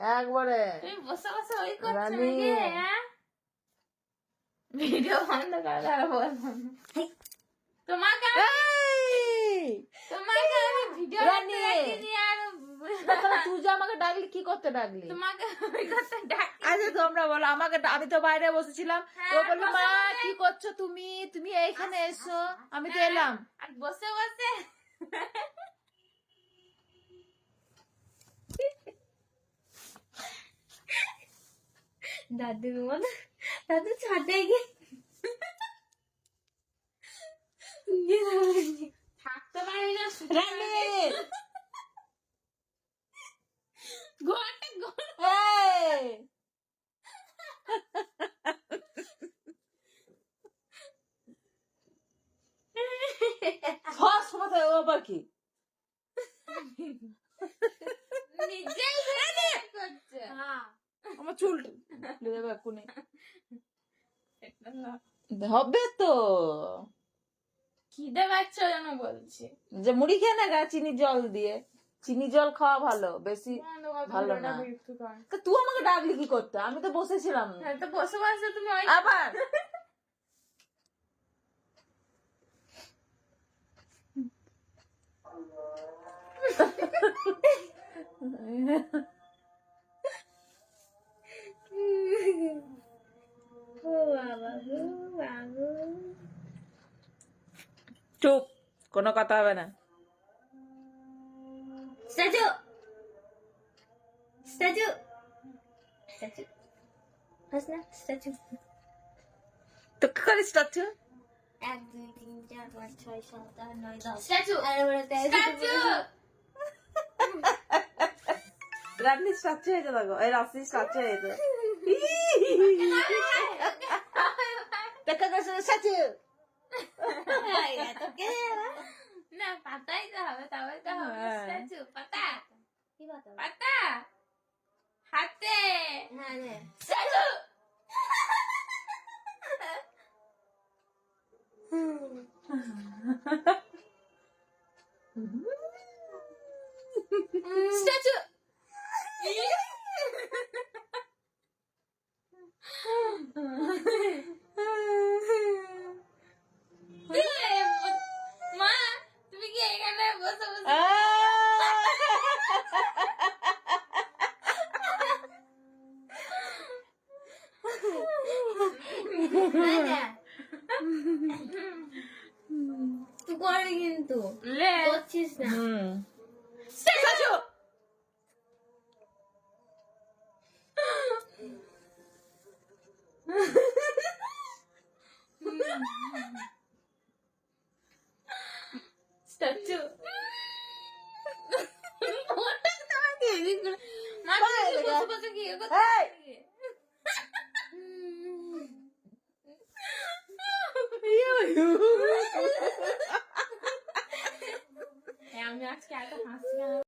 একবারে। তুমি বসে বসে ওই করছ নাকি? হ্যাঁ? ভিডিও বন্ধ করে বললাম আমি- এই! তোমাকে ভিডিও রানী। তুই যে আমাকে ডাকলি কি করতে ডাকলি? তোমাকে আচ্ছা তোমরা বলো আমাকে আমি তো বাইরে বসেছিলাম। হ্যাঁ, ও বলল মা কি করছ তুমি? তুমি এইখানে এসো আমি তো এলাম। আর বসে বসে দাদু মন দাদু ছাদে গিয়ে থাকতে পারি না ঘরটা ঘর ও আবার কি? নিজেই করছে। হ্যাঁ। আমার চুল দেবে এক্ষুনি। হবে তো। খিদে পাচ্ছে যেন বলছে। যে মুড়ি খেয়ে না গা চিনি জল দিয়ে। চিনি জল খাওয়া ভালো বেশি ভালো না। তা তুই আমাকে ডাকলি কি করতে? আমি তো বসেছিলাম। হ্যাঁ তো বসে বসে তুমি আবার? চুপ কোনো কথা হবে না। স্ট্যাচু। স্ট্যাচু। স্ট্যাচু। হাস না তো কি করিস চাচ্ছু এক দুই তিন চার পাঁচ ছয় সাত আট নয় দশ। স্ট্যাচু। স্ট্যাচু। রান্নি হয়েছে দেখো। এই রাস্তি স্টাচ্ছু হয়েছে। দেখা না পাতাই তো হবে তবে তো হবে হ্যাঁ। স্ট্যাচু পাতা কি কথা পাতা হাতে হ্যাঁ রে স্ট্যাচু স্ট্যাচু মা তুমি কি এখানে বসে বসে তুই করবি কিন্তু লে করছিস না হুম স্টাচ্ছু স্ট্যাচু ওটা তোমাকে এদিক করে মা তুমি কি বসে বসে কি এ করছ এই! নাকি? এই, আমি আজকে এত হাসি